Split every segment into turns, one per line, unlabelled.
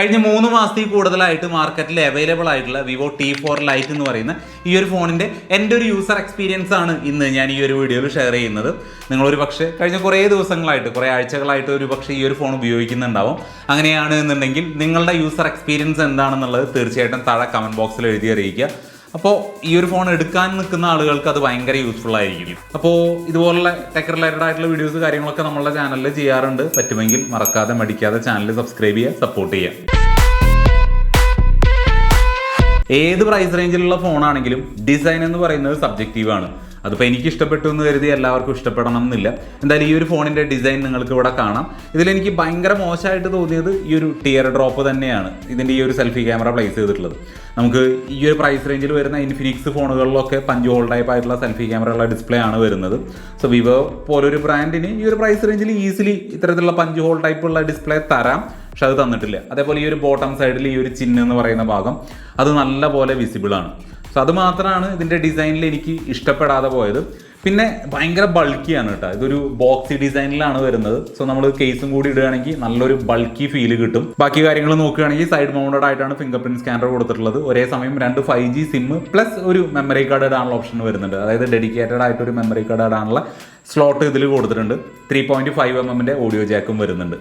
കഴിഞ്ഞ മൂന്ന് മാസത്തിൽ കൂടുതലായിട്ട് മാർക്കറ്റിൽ അവൈലബിൾ ആയിട്ടുള്ള വിവോ ടി ഫോർ ലൈറ്റ് എന്ന് പറയുന്ന ഈ ഒരു ഫോണിന്റെ എന്റെ ഒരു യൂസർ എക്സ്പീരിയൻസ് ആണ് ഇന്ന് ഞാൻ ഈ ഒരു വീഡിയോയിൽ ഷെയർ ചെയ്യുന്നത്. നിങ്ങളൊരു പക്ഷേ കഴിഞ്ഞ കുറേ ദിവസങ്ങളായിട്ട് കുറേ ആഴ്ചകളായിട്ട് ഒരു പക്ഷേ ഈ ഒരു ഫോൺ ഉപയോഗിക്കുന്നുണ്ടാവും. അങ്ങനെയാണ് എന്നുണ്ടെങ്കിൽ നിങ്ങളുടെ യൂസർ എക്സ്പീരിയൻസ് എന്താണെന്നുള്ളത് തീർച്ചയായിട്ടും താഴെ കമന്റ് ബോക്സിൽ എഴുതി അറിയിക്കുക. അപ്പോൾ ഈ ഒരു ഫോൺ എടുക്കാൻ നിൽക്കുന്ന ആളുകൾക്ക് അത് ഭയങ്കര യൂസ്ഫുൾ ആയിരിക്കും. അപ്പോൾ ഇതുപോലുള്ള ടെക് റിലേറ്റഡ് ആയിട്ടുള്ള വീഡിയോസ് കാര്യങ്ങളൊക്കെ നമ്മളുടെ ചാനലിൽ ചെയ്യാറുണ്ട്. പറ്റുമെങ്കിൽ മറക്കാതെ മടിക്കാതെ ചാനൽ സബ്സ്ക്രൈബ് ചെയ്യുക സപ്പോർട്ട് ചെയ്യുക. ഏത് പ്രൈസ് റേഞ്ചിലുള്ള ഫോണാണെങ്കിലും ഡിസൈൻ എന്ന് പറയുന്നത് സബ്ജക്റ്റീവ് ആണ്. അതിപ്പോൾ എനിക്ക് ഇഷ്ടപ്പെട്ടു എന്ന് കരുതി എല്ലാവർക്കും ഇഷ്ടപ്പെടണം എന്നില്ല എന്തായാലും ഈ ഒരു ഫോണിന്റെ ഡിസൈൻ നിങ്ങൾക്ക് ഇവിടെ കാണാം. ഇതിലെനിക്ക് ഭയങ്കര മോശമായിട്ട് തോന്നിയത് ഈ ഒരു ടിയർ ഡ്രോപ്പ് തന്നെയാണ്. ഇതിന്റെ ഈ ഒരു സെൽഫി ക്യാമറ പ്ലേസ് ചെയ്തിട്ടുള്ളത്. നമുക്ക് ഈ ഒരു പ്രൈസ് റേഞ്ചിൽ വരുന്ന ഇൻഫിനിക്സ് ഫോണുകളിലൊക്കെ പഞ്ച് ഹോൾ ടൈപ്പ് ആയിട്ടുള്ള സെൽഫി ക്യാമറയുള്ള ഡിസ്പ്ലേ ആണ് വരുന്നത്. സോ വിവോ പോലൊരു ബ്രാൻഡിന് ഈ ഒരു പ്രൈസ് റേഞ്ചിൽ ഈസിലി ഇത്തരത്തിലുള്ള പഞ്ച് ഹോൾ ടൈപ്പ് ഉള്ള ഡിസ്പ്ലേ തരാം. പക്ഷെ അത് തന്നിട്ടില്ല. അതേപോലെ ഈ ഒരു ബോട്ടം സൈഡിൽ ഈ ഒരു ചിഹ്നം എന്ന് പറയുന്ന ഭാഗം അത് നല്ല പോലെ വിസിബിൾ ആണ്. സോ അത് മാത്രമാണ് ഇതിന്റെ ഡിസൈനിൽ എനിക്ക് ഇഷ്ടപ്പെടാതെ പോയത്. പിന്നെ ഭയങ്കര ബൾക്കിയാണ് കേട്ടോ ഇതൊരു ബോക്സി ഡിസൈനിലാണ് വരുന്നത്. സോ നമ്മൾ കേസും കൂടി ഇടുകയാണെങ്കിൽ നല്ലൊരു ബൾക്കി ഫീൽ കിട്ടും. ബാക്കി കാര്യങ്ങൾ നോക്കുകയാണെങ്കിൽ സൈഡ് മൗണ്ടഡ് ആയിട്ടാണ് ഫിംഗർ പ്രിന്റ് സ്കാനർ കൊടുത്തിട്ടുള്ളത്. ഒരേ സമയം രണ്ട് ഫൈവ് ജി സിം പ്ലസ് ഒരു മെമ്മറി കാർഡ് ഇടാനുള്ള ഓപ്ഷൻ വരുന്നുണ്ട്. അതായത് ഡെഡിക്കേറ്റഡ് ആയിട്ട് ഒരു മെമ്മറി കാർഡ് ഇടാനുള്ള സ്ലോട്ട് ഇതിൽ കൊടുത്തിട്ടുണ്ട്. ത്രീ പോയിന്റ് ഫൈവ് എം എമ്മിന്റെ ഓഡിയോ ജാക്കും വരുന്നുണ്ട്.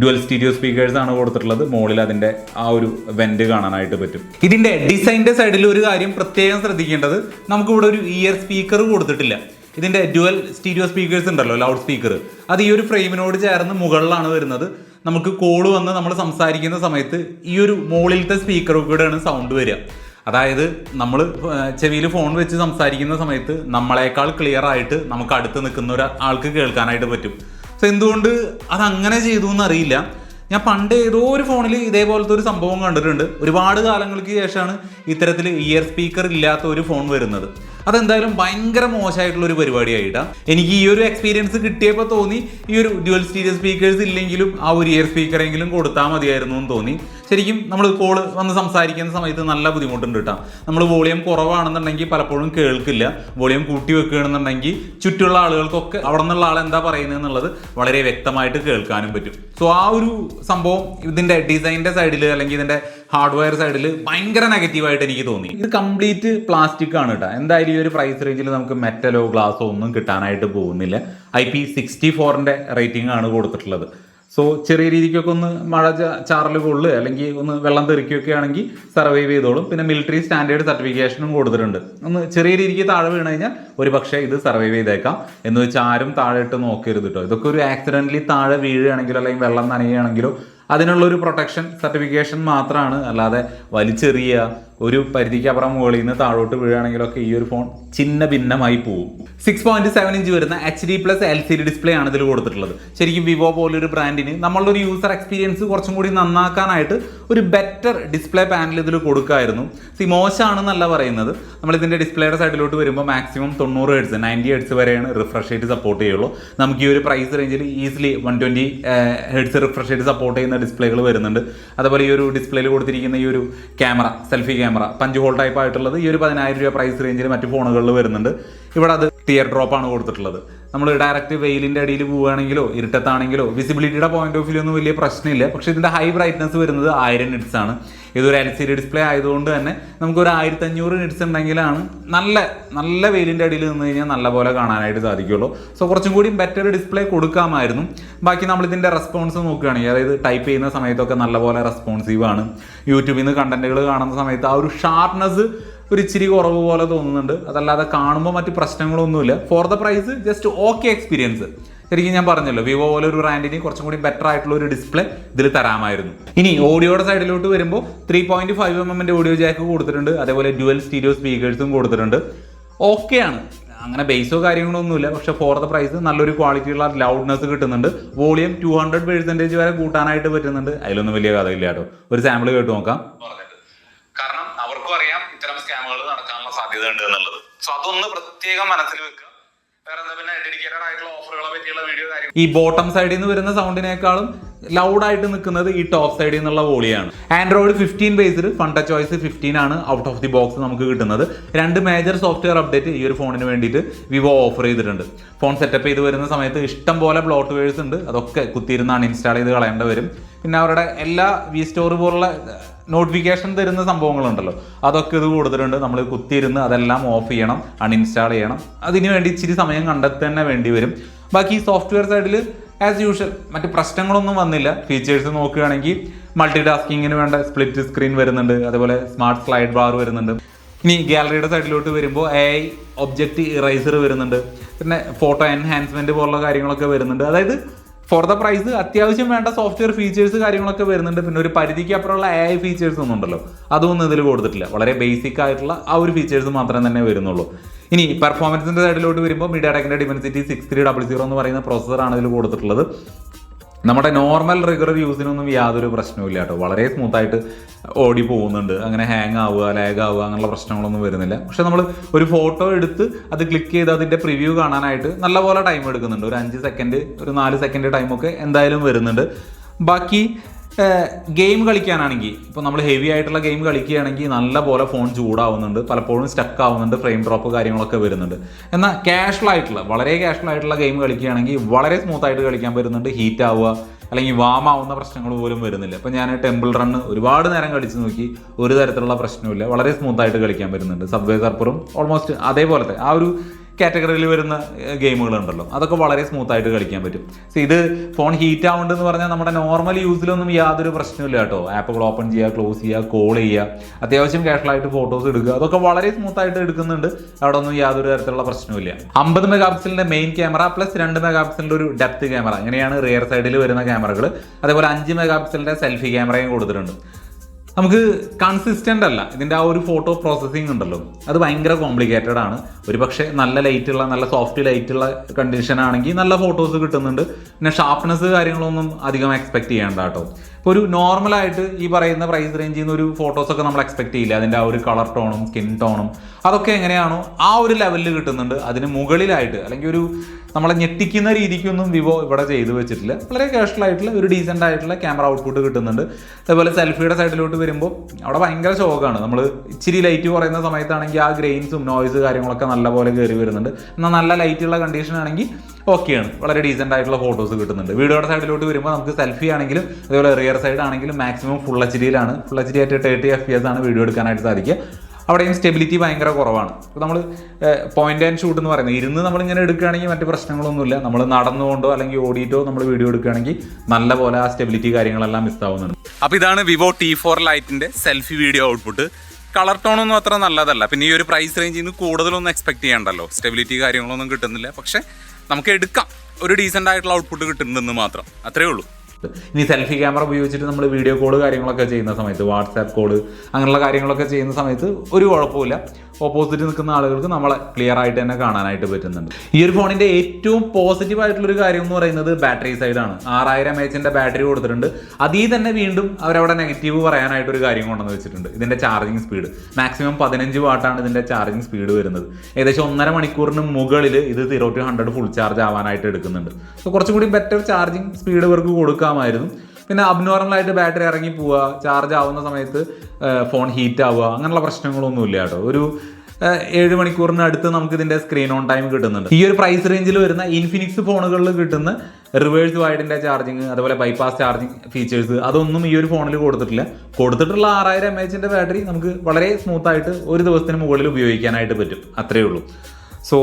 ഡുവൽ സ്റ്റീരിയോ സ്പീക്കേഴ്സ് ആണ് കൊടുത്തിട്ടുള്ളത്. മുകളിൽ അതിന്റെ ആ ഒരു വെന്റ് കാണാനായിട്ട് പറ്റും. ഇതിന്റെ ഡിസൈന്റെ സൈഡിൽ ഒരു കാര്യം പ്രത്യേകം ശ്രദ്ധിക്കേണ്ടത്. നമുക്ക് ഇവിടെ ഒരു ഇയർ സ്പീക്കർ കൊടുത്തിട്ടില്ല. ഇതിന്റെ ഡുവൽ സ്റ്റീരിയോ സ്പീക്കേഴ്സ് ഉണ്ടല്ലോ ലൗഡ് സ്പീക്കർ അത് ഈ ഒരു ഫ്രെയിമിനോട് ചേർന്ന് മുകളിലാണ് വരുന്നത്. നമുക്ക് കോൾ വന്ന് നമ്മൾ സംസാരിക്കുന്ന സമയത്ത് ഈ ഒരു മുകളിലത്തെ സ്പീക്കർ കൂടെയാണ് സൗണ്ട് വരിക. അതായത് നമ്മൾ ചെവിയിൽ ഫോൺ വെച്ച് സംസാരിക്കുന്ന സമയത്ത് നമ്മളെക്കാൾ ക്ലിയർ ആയിട്ട് നമുക്ക് അടുത്ത് നിൽക്കുന്ന ഒരു ആൾക്ക് കേൾക്കാനായിട്ട് പറ്റും. സോ എന്തുകൊണ്ട് അത് അങ്ങനെ ചെയ്തു എന്നറിയില്ല. ഞാൻ പണ്ട് ഏതോ ഒരു ഫോണിൽ ഇതേപോലത്തെ ഒരു സംഭവം കണ്ടിട്ടുണ്ട്. ഒരുപാട് കാലങ്ങൾക്ക് ശേഷമാണ് ഇത്തരത്തിൽ ഇയർ സ്പീക്കർ ഇല്ലാത്ത ഒരു ഫോൺ വരുന്നത്. അതെന്തായാലും ഭയങ്കര മോശമായിട്ടുള്ള ഒരു പരിപാടിയായിട്ടാണ് എനിക്ക് ഈ ഒരു എക്സ്പീരിയൻസ് കിട്ടിയപ്പോൾ തോന്നി ഈ ഒരു ഡ്യുവൽ സ്റ്റീരിയോ സ്പീക്കേഴ്സ് ഇല്ലെങ്കിലും ആ ഒരു ഇയർ സ്പീക്കറെങ്കിലും കൊടുത്താൽ മതിയായിരുന്നു എന്ന് തോന്നി. ശരിക്കും നമ്മൾ കോൾ വന്ന് സംസാരിക്കുന്ന സമയത്ത് നല്ല ബുദ്ധിമുട്ടുണ്ട് കേട്ടോ നമ്മൾ വോളിയം കുറവാണെന്നുണ്ടെങ്കിൽ പലപ്പോഴും കേൾക്കില്ല. വോളിയം കൂട്ടി വെക്കുകയാണെന്നുണ്ടെങ്കിൽ ചുറ്റുള്ള ആളുകൾക്കൊക്കെ അവിടെ നിന്നുള്ള ആൾ എന്താ പറയുന്നത് എന്നുള്ളത് വളരെ വ്യക്തമായിട്ട് കേൾക്കാനും പറ്റും. സോ ആ ഒരു സംഭവം ഇതിന്റെ ഡിസൈനിന്റെ സൈഡിൽ അല്ലെങ്കിൽ ഇതിന്റെ ഹാർഡ്വെയർ സൈഡിൽ ഭയങ്കര നെഗറ്റീവായിട്ട് എനിക്ക് തോന്നി. ഇത് കംപ്ലീറ്റ് പ്ലാസ്റ്റിക് ആണ് കേട്ടോ എന്തായാലും ഈ ഒരു പ്രൈസ് റേഞ്ചിൽ നമുക്ക് മെറ്റലോ ഗ്ലാസോ ഒന്നും കിട്ടാനായിട്ട് പോകുന്നില്ല. ഐ പി സിക്സ്റ്റി ഫോറിന്റെ റേറ്റിംഗ് ആണ് കൊടുത്തിട്ടുള്ളത്. സോ ചെറിയ രീതിക്കൊക്കെ ഒന്ന് മഴ ചാറൽ കൊള്ളുക അല്ലെങ്കിൽ ഒന്ന് വെള്ളം തെറിക്കുകയൊക്കെ ആണെങ്കിൽ സർവൈവ് ചെയ്തോളും. പിന്നെ മിലിറ്ററി സ്റ്റാൻഡേർഡ് സർട്ടിഫിക്കേഷനും കൊടുത്തിട്ടുണ്ട്. ഒന്ന് ചെറിയ രീതിക്ക് താഴെ വീണ് കഴിഞ്ഞാൽ ഒരു പക്ഷേ ഇത് സർവൈവ് ചെയ്തേക്കാം. എന്ന് വെച്ചാൽ ആരും താഴെ ഇട്ട് നോക്കരുത് കേട്ടോ ഇതൊക്കെ ഒരു ആക്സിഡന്റലി താഴെ വീഴുകയാണെങ്കിലോ അല്ലെങ്കിൽ വെള്ളം നനയുകയാണെങ്കിലോ അതിനുള്ള ഒരു പ്രൊട്ടക്ഷൻ സർട്ടിഫിക്കേഷൻ മാത്രമാണ് അല്ലാതെ വലിച്ചെറിയുക ഒരു പരിധിക്ക് അപ്പുറം മുകളിൽ നിന്ന് താഴോട്ട് വീഴുകയാണെങ്കിലൊക്കെ ഈ ഒരു ഫോൺ ചിന്ന ഭിന്നമായി പോകും സിക്സ് പോയിന്റ് സെവൻ ഇഞ്ച് വരുന്ന H D plus L C D display ആണ് ഇതിൽ കൊടുത്തിട്ടുള്ളത്. ശരിക്കും വിവോ പോലൊരു ബ്രാൻഡിന് നമ്മളുടെ ഒരു യൂസർ എക്സ്പീരിയൻസ് കുറച്ചും കൂടി നന്നാക്കാനായിട്ട് ഒരു ബെറ്റർ ഡിസ്പ്ലേ പാനൽ ഇതിൽ കൊടുക്കായിരുന്നു. സി മോശമാണെന്നല്ല പറയുന്നത്. നമ്മളിതിന്റെ ഡിസ്പ്ലേയുടെ സൈഡിലോട്ട് വരുമ്പോൾ മാക്സിമം തൊണ്ണൂറ് ഹെഡ്സ് നയന്റി ഹെഡ്സ് വരെയാണ് റിഫ്രഷ് റേറ്റ് സപ്പോർട്ട് ചെയ്യുള്ളൂ. നമുക്ക് ഈ ഒരു പ്രൈസ് റേഞ്ചിൽ easily one twenty hertz refresh rate support ചെയ്യുന്ന ഡിസ്പ്ലേകൾ വരുന്നുണ്ട്. അതുപോലെ ഈ ഒരു ഡിസ്പ്ലേയിൽ കൊടുത്തിരിക്കുന്ന ഈ ഒരു camera selfie camera punch hole type ആയിട്ടുള്ളത് ഈ ഒരു പതിനായിരം രൂപ പ്രൈസ് റേഞ്ചിൽ മറ്റ് ഫോണുകളിൽ വരുന്നുണ്ട്. ഇവിടെ അത് ടിയർ ഡ്രോപ്പ് ആണ് കൊടുത്തിട്ടുള്ളത്. നമ്മൾ ഡയറക്റ്റ് വെയിലിന്റെ അടിയിൽ പോവുകയാണെങ്കിലോ ഇരുട്ടത്താണെങ്കിലോ വിസിബിലിറ്റിയുടെ പോയിന്റ് ഓഫ് വ്യൂ ഒന്നും വലിയ പ്രശ്നമില്ല. പക്ഷേ ഇതിന്റെ ഹൈ ബ്രൈറ്റ്നസ് വരുന്നത് ആയിരം നിറ്റ്സ് ആണ്. ഇതൊരു എൽ സി ഡി ഡിസ്പ്ലേ ആയതുകൊണ്ട് തന്നെ നമുക്കൊരു ആയിരത്തി അഞ്ഞൂറ് നിറ്റ്സ് ഉണ്ടെങ്കിലാണ് നല്ല നല്ല വെയിലിന്റെ അടിയിൽ നിന്ന് കഴിഞ്ഞാൽ നല്ല പോലെ കാണാനായിട്ട് സാധിക്കുള്ളൂ. സോ കുറച്ചും കൂടി ബെറ്റർ ഡിസ്പ്ലേ കൊടുക്കാമായിരുന്നു. ബാക്കി നമ്മൾ ഇതിന്റെ റെസ്പോൺസ് നോക്കുകയാണെങ്കിൽ അതായത് ടൈപ്പ് ചെയ്യുന്ന സമയത്തൊക്കെ നല്ല പോലെ റെസ്പോൺസീവ് ആണ് യൂട്യൂബിൽ നിന്ന് കണ്ടന്റുകൾ കാണുന്ന സമയത്ത് ആ ഒരു ഷാർപ്നെസ് ഒരു ഇച്ചിരി കുറവ് പോലെ തോന്നുന്നുണ്ട്. അതല്ലാതെ കാണുമ്പോൾ മറ്റ് പ്രശ്നങ്ങളൊന്നുമില്ല. For the price just okay experience ശരിക്കും ഞാൻ പറഞ്ഞല്ലോ വിവോ പോലെ ഒരു ബ്രാൻഡിന് കുറച്ചും കൂടി ബെറ്റർ ആയിട്ടുള്ള ഒരു ഡിസ്പ്ലേ ഇതിൽ തരാമായിരുന്നു. ഇനി ഓഡിയോയുടെ സൈഡിലോട്ട് വരുമ്പോൾ ത്രീ പോയിന്റ് ഫൈവ് എം എമ്മിന്റെ ഓഡിയോ ജാക്ക് കൊടുത്തിട്ടുണ്ട് അതേപോലെ ഡ്യുവൽ സ്റ്റീരിയോ സ്പീക്കേഴ്സും കൊടുത്തിട്ടുണ്ട്. ഓക്കെയാണ് അങ്ങനെ ബേസോ കാര്യങ്ങളൊന്നുമില്ല പക്ഷേ ഫോർ ദ പ്രൈസ് നല്ലൊരു ക്വാളിറ്റിയുള്ള ലൗഡ്നെസ് കിട്ടുന്നുണ്ട്. വോളിയം ടു ഹൺഡ്രഡ് പെർസെന്റേജ് വരെ കൂട്ടാനായിട്ട് പറ്റുന്നുണ്ട്. അതിലൊന്നും വലിയ കഥയില്ല കേട്ടോ. ഒരു സാമ്പിൾ കേട്ട് നോക്കാം. കാരണം അവർക്കും അറിയാം ഇത്തരം സ്കാമുകൾ നടക്കാനുള്ള സാധ്യത ഉണ്ട് എന്നുള്ളത്. സോ അതൊന്ന് പ്രത്യേകം മനസ്സിൽ വെക്കുക. വേറെ പിന്നെ ഡെഡിക്കേറ്റഡ് ആയിട്ടുള്ള ഓഫറുകളെ പറ്റി ക്വാളിറ്റിയുള്ള വീഡിയോ കാര്യം ഈ ബോട്ടം സൈഡിൽ നിന്ന് വരുന്ന സൗണ്ടിനേക്കാളും ലൗഡായിട്ട് നിൽക്കുന്നത് ഈ ടോപ്പ് സൈഡിൽ നിന്നുള്ള വോളിയാണ്. ആൻഡ്രോയിഡ് ഫിഫ്റ്റീൻ ബേസിൽ ഫണ്ട ചോയ്സ് ഫിഫ്റ്റീൻ ആണ് ഔട്ട് ഓഫ് ദി ബോക്സ് നമുക്ക് കിട്ടുന്നത്. രണ്ട് മേജർ സോഫ്റ്റ്വെയർ അപ്ഡേറ്റ് ഈ ഒരു ഫോണിന് വേണ്ടിയിട്ട് വിവോ ഓഫർ ചെയ്തിട്ടുണ്ട്. ഫോൺ സെറ്റപ്പ് ചെയ്ത് വരുന്ന സമയത്ത് ഇഷ്ടം പോലെ ബ്ലോട്ട് വേഴ്സ് ഉണ്ട്. അതൊക്കെ കുത്തിയിരുന്നാണ് ഇൻസ്റ്റാൾ ചെയ്ത് കളയേണ്ടി വരും. പിന്നെ അവരുടെ എല്ലാ വി സ്റ്റോർ പോലുള്ള നോട്ടിഫിക്കേഷൻ തരുന്ന സംഭവങ്ങളുണ്ടല്ലോ. അതൊക്കെ ഇത് കൂടുതലുണ്ട് നമ്മൾ കുത്തിയിരുന്ന് അതെല്ലാം ഓഫ് ചെയ്യണം അൺഇൻസ്റ്റാൾ ചെയ്യണം. അതിനുവേണ്ടി ഇച്ചിരി സമയം കണ്ടെത്തി തന്നെ വേണ്ടി വരും. ബാക്കി സോഫ്റ്റ്വെയർ സൈഡിൽ ആസ് യൂഷ്വൽ മറ്റ് പ്രശ്നങ്ങളൊന്നും വന്നില്ല. ഫീച്ചേഴ്സ് നോക്കുകയാണെങ്കിൽ മൾട്ടി ടാസ്കിങ്ങിന് വേണ്ട സ്പ്ലിറ്റ് സ്ക്രീൻ വരുന്നുണ്ട്. അതുപോലെ സ്മാർട്ട് സ്ലൈഡ് ബാർ വരുന്നുണ്ട്. ഇനി ഗാലറിയുടെ സൈഡിലോട്ട് വരുമ്പോൾ എ ഐ ഒബ്ജക്റ്റ് ഇറൈസർ വരുന്നുണ്ട്. പിന്നെ ഫോട്ടോ എൻഹാൻസ്മെന്റ് പോലുള്ള കാര്യങ്ങളൊക്കെ വരുന്നുണ്ട്. അതായത് ഫോർ ദ പ്രൈസ് അത്യാവശ്യം വേണ്ട സോഫ്റ്റ്വെയർ ഫീച്ചേഴ്സ് കാര്യങ്ങളൊക്കെ വരുന്നുണ്ട്. പിന്നെ ഒരു പരിധിക്ക് അപ്പുറമുള്ള എ ഐ ഫീച്ചേഴ്സ് ഒന്നും ഉണ്ടല്ലോ അതൊന്നും ഇതിൽ കൊടുത്തിട്ടില്ല. വളരെ ബേസിക് ആയിട്ടുള്ള ആ ഒരു ഫീച്ചേഴ്സ് മാത്രമേ തന്നെ വരുന്നുള്ളൂ. ഇനി പെർഫോമൻസിന്റെ സൈഡിലോട്ട് വരുമ്പോൾ മീഡിയാടെക്കിന്റെ Dimensity six three double zero എന്ന് പറയുന്ന പ്രോസസ്സറാണ് ഇതിൽ കൊടുത്തിട്ടുള്ളത്. നമ്മുടെ നോർമൽ റെഗുലർ യൂസിനൊന്നും യാതൊരു പ്രശ്നവും കേട്ടോ. വളരെ സ്മൂത്ത് ആയിട്ട് ഓടി പോകുന്നുണ്ട്. അങ്ങനെ ഹാങ് ആവുക ലാഗ് ആവുക അങ്ങനെയുള്ള പ്രശ്നങ്ങളൊന്നും വരുന്നില്ല. പക്ഷെ നമ്മൾ ഒരു ഫോട്ടോ എടുത്ത് അത് ക്ലിക്ക് ചെയ്ത് അതിന്റെ പ്രിവ്യൂ കാണാനായിട്ട് നല്ലപോലെ ടൈം എടുക്കുന്നുണ്ട്. ഒരു അഞ്ച് സെക്കൻഡ് ഒരു നാല് സെക്കൻഡ് ടൈമൊക്കെ എന്തായാലും വരുന്നുണ്ട്. ബാക്കി ഗെയിം കളിക്കാനാണെങ്കിൽ ഇപ്പോൾ നമ്മൾ ഹെവി ആയിട്ടുള്ള ഗെയിം കളിക്കുകയാണെങ്കിൽ നല്ലപോലെ ഫോൺ ചൂടാവുന്നുണ്ട് പലപ്പോഴും സ്റ്റക്ക് ആവുന്നുണ്ട് ഫ്രെയിം ഡ്രോപ്പ് കാര്യങ്ങളൊക്കെ വരുന്നുണ്ട്. എന്നാൽ കാഷ്വൽ ആയിട്ടുള്ള വളരെ കാഷ്വൽ ആയിട്ടുള്ള ഗെയിം കളിക്കുകയാണെങ്കിൽ വളരെ സ്മൂത്ത് ആയിട്ട് കളിക്കാൻ വരുന്നുണ്ട് ഹീറ്റ് ആവുക അല്ലെങ്കിൽ വാം ആവുന്ന പ്രശ്നങ്ങൾ പോലും വരുന്നില്ല. ഇപ്പം ഞാൻ ടെമ്പിൾ റണ്ണ് ഒരുപാട് നേരം കളിച്ച് നോക്കി ഒരു തരത്തിലുള്ള പ്രശ്നമില്ല വളരെ സ്മൂത്ത് ആയിട്ട് കളിക്കാൻ വരുന്നുണ്ട് സബ്വേ സർപ്പറും ഓൾമോസ്റ്റ് അതേപോലത്തെ ആ ഒരു കാറ്റഗറിയിൽ വരുന്ന ഗെയിമുകളുണ്ടല്ലോ. അതൊക്കെ വളരെ സ്മൂത്ത് ആയിട്ട് കളിക്കാൻ പറ്റും. സോ ഇത് ഫോൺ ഹീറ്റ് ആവുന്നുണ്ടെന്ന് പറഞ്ഞാൽ നമ്മുടെ നോർമൽ യൂസിലൊന്നും യാതൊരു പ്രശ്നമില്ല കേട്ടോ. ആപ്പുകൾ ഓപ്പൺ ചെയ്യുക ക്ലോസ് ചെയ്യുക കോൾ ചെയ്യുക അത്യാവശ്യം കാഷ്വലായിട്ട് ഫോട്ടോസ് എടുക്കുക. അതൊക്കെ വളരെ സ്മൂത്ത് ആയിട്ട് എടുക്കുന്നുണ്ട്. അവിടെ ഒന്നും യാതൊരു തരത്തിലുള്ള പ്രശ്നമില്ല അമ്പത് മെഗാ പിക്സലിന്റെ മെയിൻ ക്യാമറ പ്ലസ് രണ്ട് മെഗാ പിക്സലിന്റെ ഒരു ഡെപ്ത് ക്യാമറ അങ്ങനെയാണ് റിയർ സൈഡിൽ വരുന്ന ക്യാമറകൾ അതേപോലെ അഞ്ച് മെഗാ പിക്സലിന്റെ സെൽഫി ക്യാമറയും കൊടുത്തിട്ടുണ്ട്. നമുക്ക് കൺസിസ്റ്റന്റ് അല്ല. ഇതിന്റെ ആ ഒരു ഫോട്ടോ പ്രോസസ്സിങ് ഉണ്ടല്ലോ. അത് ഭയങ്കര കോംപ്ലിക്കേറ്റഡ് ആണ്. ഒരു പക്ഷേ നല്ല ലൈറ്റുള്ള നല്ല സോഫ്റ്റ് ലൈറ്റുള്ള കണ്ടീഷൻ ആണെങ്കിൽ നല്ല ഫോട്ടോസ് കിട്ടുന്നുണ്ട്. പിന്നെ ഷാർപ്പ്നെസ് കാര്യങ്ങളൊന്നും അധികം എക്സ്പെക്ട് ചെയ്യേണ്ട കേട്ടോ ഇപ്പോൾ ഒരു നോർമലായിട്ട് ഈ പറയുന്ന പ്രൈസ് റേഞ്ചിൽ നിന്ന് ഒരു ഫോട്ടോസൊക്കെ നമ്മൾ എക്സ്പെക്ട് ചെയ്യില്ല? അതിന്റെ ആ ഒരു കളർ ടോണും സ്കിൻ ടോണും അതൊക്കെ എങ്ങനെയാണോ ആ ഒരു ലെവലിൽ കിട്ടുന്നുണ്ട്. അതിന് മുകളിലായിട്ട് അല്ലെങ്കിൽ ഒരു നമ്മളെ ഞെട്ടിക്കുന്ന രീതിക്കൊന്നും വിവോ ഇവിടെ ചെയ്തു വെച്ചിട്ടില്ല. വളരെ കാഷ്വൽ ആയിട്ടുള്ള ഒരു ഡീസന്റ് ആയിട്ടുള്ള ക്യാമറ ഔട്ട്പുട്ട് കിട്ടുന്നുണ്ട്. അതേപോലെ സെൽഫിയുടെ സൈഡിലോട്ട് വരുമ്പോൾ അവിടെ ഭയങ്കര ഷോക്കാണ് നമ്മൾ ഇച്ചിരി ലൈറ്റ് കുറയുന്ന സമയത്താണെങ്കിൽ ആ ഗ്രെയിൻസും നോയ്സ് കാര്യങ്ങളൊക്കെ നല്ലപോലെ കയറി വരുന്നുണ്ട്. എന്നാൽ നല്ല ലൈറ്റുള്ള കണ്ടീഷൻ ആണെങ്കിൽ ഓക്കെയാണ് വളരെ ഡീസന്റ് ആയിട്ടുള്ള ഫോട്ടോസ് കിട്ടുന്നുണ്ട്. വീഡിയോയുടെ സൈഡിലോട്ട് വരുമ്പോൾ നമുക്ക് സെൽഫി ആണെങ്കിലും അതുപോലെ റിയർ സൈഡ് ആണെങ്കിലും മാക്സിമം ഫുൾ എച്ച് ഡിയിലാണ് ഫുൾ എച്ച് ഡി ആയിട്ട് തേർട്ടി എഫ് പി എസ് ആണ് വീഡിയോ എടുക്കാനായിട്ട് സാധിക്കുക. അവിടെയും സ്റ്റെബിലിറ്റി ഭയങ്കര കുറവാണ്. അപ്പോൾ നമ്മൾ പോയിന്റ് ആൻഡ് ഷൂട്ട് എന്ന് പറയുന്നത്. ഇരുന്ന് നമ്മളിങ്ങനെ എടുക്കുകയാണെങ്കിൽ മറ്റ് പ്രശ്നങ്ങളൊന്നുമില്ല. നമ്മൾ നടന്നുകൊണ്ടോ അല്ലെങ്കിൽ ഓടിയിട്ടോ നമ്മൾ വീഡിയോ എടുക്കുകയാണെങ്കിൽ നല്ല പോലെ ആ സ്റ്റെബിലിറ്റി കാര്യങ്ങളെല്ലാം മിസ് ആവുന്നുണ്ട്. അപ്പോൾ ഇതാണ് വിവോ ടി ഫോർ ലൈറ്റിന്റെ സെൽഫി വീഡിയോ ഔട്ട്പുട്ട് കളർ ടോണൊന്നും അത്ര നല്ലതല്ല. പിന്നെ ഈ ഒരു പ്രൈസ് റേഞ്ചിൽ നിന്ന് കൂടുതലൊന്നും എക്സ്പെക്ട് ചെയ്യണ്ടല്ലോ. സ്റ്റെബിലിറ്റി കാര്യങ്ങളൊന്നും കിട്ടുന്നില്ല. പക്ഷേ നമുക്ക് എടുക്കാം. ഒരു ഡീസെന്റ് ആയിട്ടുള്ള ഔട്ട്പുട്ട് കിട്ടുന്നുണ്ടെന്ന് മാത്രം. അത്രേ ഉള്ളൂ. ഇനി സെൽഫി ക്യാമറ ഉപയോഗിച്ചിട്ട് നമ്മൾ വീഡിയോ കോൾ കാര്യങ്ങളൊക്കെ ചെയ്യുന്ന സമയത്ത് വാട്സാപ്പ് കോൾ അങ്ങനെയുള്ള കാര്യങ്ങളൊക്കെ ചെയ്യുന്ന സമയത്ത് ഒരു കുഴപ്പമില്ല ഓപ്പോസിറ്റ് നിൽക്കുന്ന ആളുകൾക്ക് നമ്മളെ ക്ലിയർ ആയിട്ട് തന്നെ കാണാനായിട്ട് പറ്റുന്നുണ്ട്. ഈ ഒരു ഫോണിന്റെ ഏറ്റവും പോസിറ്റീവ് ആയിട്ടുള്ള ഒരു കാര്യം എന്ന് പറയുന്നത് ബാറ്ററി സൈഡാണ് ആറായിരം എച്ചിന്റെ ബാറ്ററി കൊടുത്തിട്ടുണ്ട്. അതിൽ തന്നെ വീണ്ടും അവരവിടെ നെഗറ്റീവ് പറയാനായിട്ട് ഒരു കാര്യം കൊണ്ടുവന്ന് വെച്ചിട്ടുണ്ട്. ഇതിന്റെ ചാർജിങ് സ്പീഡ് മാക്സിമം പതിനഞ്ച് വാട്ടാണ് ഇതിന്റെ ചാർജിങ് സ്പീഡ് വരുന്നത്. ഏകദേശം ഒന്നര മണിക്കൂറിന് മുകളിൽ ഇത് zero to hundred full charge ആവാനായിട്ട് എടുക്കുന്നുണ്ട്. സോ കുറച്ചും കൂടി ബെറ്റർ ചാർജിങ് സ്പീഡ് ഇവർക്ക് കൊടുക്കാമായിരുന്നു പിന്നെ അബ്നോർമൽ ആയിട്ട് ബാറ്ററി ഇറങ്ങി പോവുക ചാർജ് ആവുന്ന സമയത്ത് ഫോൺ ഹീറ്റ് ആവുക അങ്ങനെയുള്ള പ്രശ്നങ്ങളൊന്നും ഇല്ല കേട്ടോ. ഒരു ഏഴ് മണിക്കൂറിന് അടുത്ത് നമുക്ക് ഇതിന്റെ സ്ക്രീൻ ഓൺ ടൈം കിട്ടുന്നുണ്ട്. ഈ ഒരു പ്രൈസ് റേഞ്ചിൽ വരുന്ന ഇൻഫിനിക്സ് ഫോണുകളിൽ കിട്ടുന്ന റിവേഴ്സ് വൈഡിന്റെ ചാർജിങ് അതുപോലെ ബൈപ്പാസ് ചാർജിങ് ഫീച്ചേഴ്സ് അതൊന്നും ഈ ഒരു ഫോണിൽ കൊടുത്തിട്ടില്ല. കൊടുത്തിട്ടുള്ള ആറായിരം എം എച്ചിന്റെ ബാറ്ററി നമുക്ക് വളരെ സ്മൂത്തായിട്ട് ഒരു ദിവസത്തിന് മുകളിൽ ഉപയോഗിക്കാനായിട്ട് പറ്റും. അത്രേ ഉള്ളൂ. സോ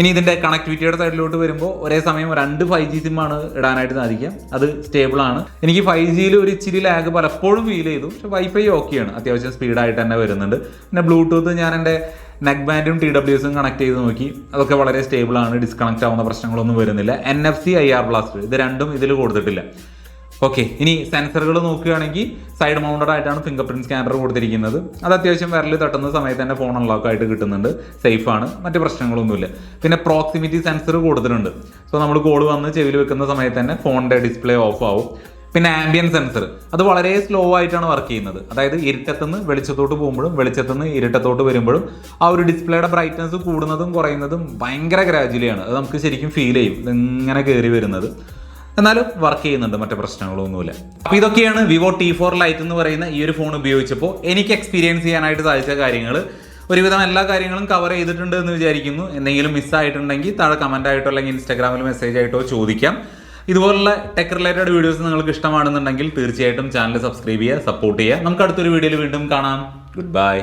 ഇനി ഇതിന്റെ കണക്ടിവിറ്റിയുടെ സൈഡിലോട്ട് വരുമ്പോൾ ഒരേ സമയം രണ്ട് ഫൈവ് ജി സിമ്മാണ് ഇടാനായിട്ട് സാധിക്കുക. അത് സ്റ്റേബിൾ ആണ്. എനിക്ക് ഫൈവ് ജിയിൽ ഒരു ഇച്ചിരി ലാഗ് പലപ്പോഴും ഫീൽ ചെയ്തു. പക്ഷെ വൈഫൈ ഓക്കെയാണ് അത്യാവശ്യം സ്പീഡായിട്ട് തന്നെ വരുന്നുണ്ട്. പിന്നെ ബ്ലൂടൂത്ത് ഞാൻ എന്റെ നെക്ക് ബാൻഡും ടി ഡബ്ല്യൂസും കണക്ട് ചെയ്ത് നോക്കി. അതൊക്കെ വളരെ സ്റ്റേബിൾ ആണ്. ഡിസ്കണക്ട് ആവുന്ന പ്രശ്നങ്ങളൊന്നും വരുന്നില്ല. N F C I R blaster ഇത് രണ്ടും ഇതിൽ കൊടുത്തിട്ടില്ല. ഓക്കെ ഇനി സെൻസറുകൾ നോക്കുകയാണെങ്കിൽ സൈഡ് മൗണ്ടഡ് ആയിട്ടാണ് ഫിംഗർ പ്രിന്റ് സ്കാനർ കൊടുത്തിരിക്കുന്നത്. അത് അത്യാവശ്യം വിരൽ തട്ടുന്ന സമയത്ത് തന്നെ ഫോൺ അൺലോക്ക് ആയിട്ട് കിട്ടുന്നുണ്ട്. സേഫ് ആണ് മറ്റു പ്രശ്നങ്ങളൊന്നുമില്ല. പിന്നെ പ്രോക്സിമിറ്റി സെൻസർ കൊടുത്തിട്ടുണ്ട്. സോ നമ്മൾ കോൾ വന്ന് ചെവിയിൽ വെക്കുന്ന സമയത്ത് തന്നെ ഫോണിന്റെ ഡിസ്പ്ലേ ഓഫ് ആവും. പിന്നെ ആംബിയൻ സെൻസർ അത് വളരെ സ്ലോ ആയിട്ടാണ് വർക്ക് ചെയ്യുന്നത്. അതായത് ഇരുട്ടത്തുനിന്ന് വെളിച്ചത്തോട്ട് പോകുമ്പോഴും വെളിച്ചത്തുനിന്ന് ഇരുട്ടത്തോട്ട് വരുമ്പോഴും ആ ഒരു ഡിസ്പ്ലേയുടെ ബ്രൈറ്റ്നസ് കൂടുന്നതും കുറയുന്നതും ഭയങ്കര ഗ്രാജുവലിയാണ് അത് നമുക്ക് ശരിക്കും ഫീൽ ചെയ്യും. ഇങ്ങനെ കയറി വരുന്നത്. എന്നാലും വർക്ക് ചെയ്യുന്നുണ്ട് മറ്റു പ്രശ്നങ്ങളൊന്നുമില്ല. അപ്പോൾ ഇതൊക്കെയാണ് വിവോ ടി ഫോർ ലൈറ്റ് എന്ന് പറയുന്ന ഈ ഒരു ഫോൺ ഉപയോഗിച്ചപ്പോൾ എനിക്ക് എക്സ്പീരിയൻസ് ചെയ്യാനായിട്ട് സാധിച്ച കാര്യങ്ങൾ ഒരുവിധം എല്ലാ കാര്യങ്ങളും കവർ ചെയ്തിട്ടുണ്ട് എന്ന് വിചാരിക്കുന്നു. എന്തെങ്കിലും മിസ്സായിട്ടുണ്ടെങ്കിൽ താഴെ കമന്റ് ആയിട്ടോ അല്ലെങ്കിൽ ഇൻസ്റ്റാഗ്രാമിൽ മെസ്സേജ് ആയിട്ടോ ചോദിക്കാം. ഇതുപോലുള്ള ടെക് റിലേറ്റഡ് വീഡിയോസ് നിങ്ങൾക്ക് ഇഷ്ടമാണെന്നുണ്ടെങ്കിൽ തീർച്ചയായിട്ടും ചാനൽ സബ്സ്ക്രൈബ് ചെയ്യുക സപ്പോർട്ട് ചെയ്യുക. നമുക്ക് അടുത്തൊരു വീഡിയോയിൽ വീണ്ടും കാണാം. Good bye